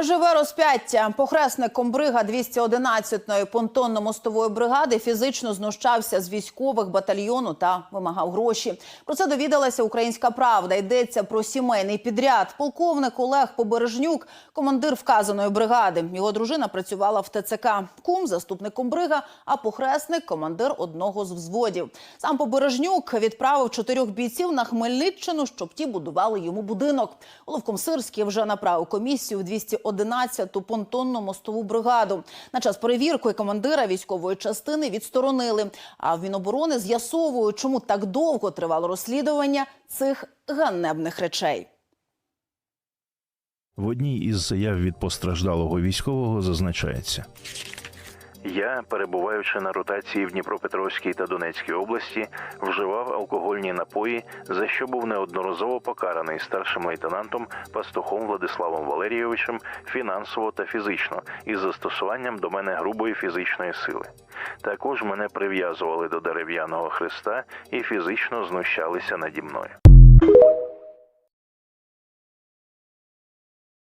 Живе розп'яття. Похресник комбрига 211-ї понтонно-мостової бригади фізично знущався з військових батальйону та вимагав гроші. Про це довідалася українська правда. Йдеться про сімейний підряд. Полковник Олег Побережнюк, командир вказаної бригади. Його дружина працювала в ТЦК. Кум заступник комбрига, а похресник командир одного з взводів. Сам Побережнюк відправив чотирьох бійців на Хмельниччину, щоб ті будували йому будинок. Оловком Сирський вже направив комісію в 211-ту понтонну мостову бригаду. На час перевірки командира військової частини відсторонили. А в Міноборони з'ясовують, чому так довго тривало розслідування цих ганебних речей. В одній із заяв від постраждалого військового зазначається. Я, перебуваючи на ротації в Дніпропетровській та Донецькій області, вживав алкогольні напої, за що був неодноразово покараний старшим лейтенантом Пастухом Владиславом Валерійовичем фінансово та фізично із застосуванням до мене грубої фізичної сили. Також мене прив'язували до дерев'яного хреста і фізично знущалися наді мною.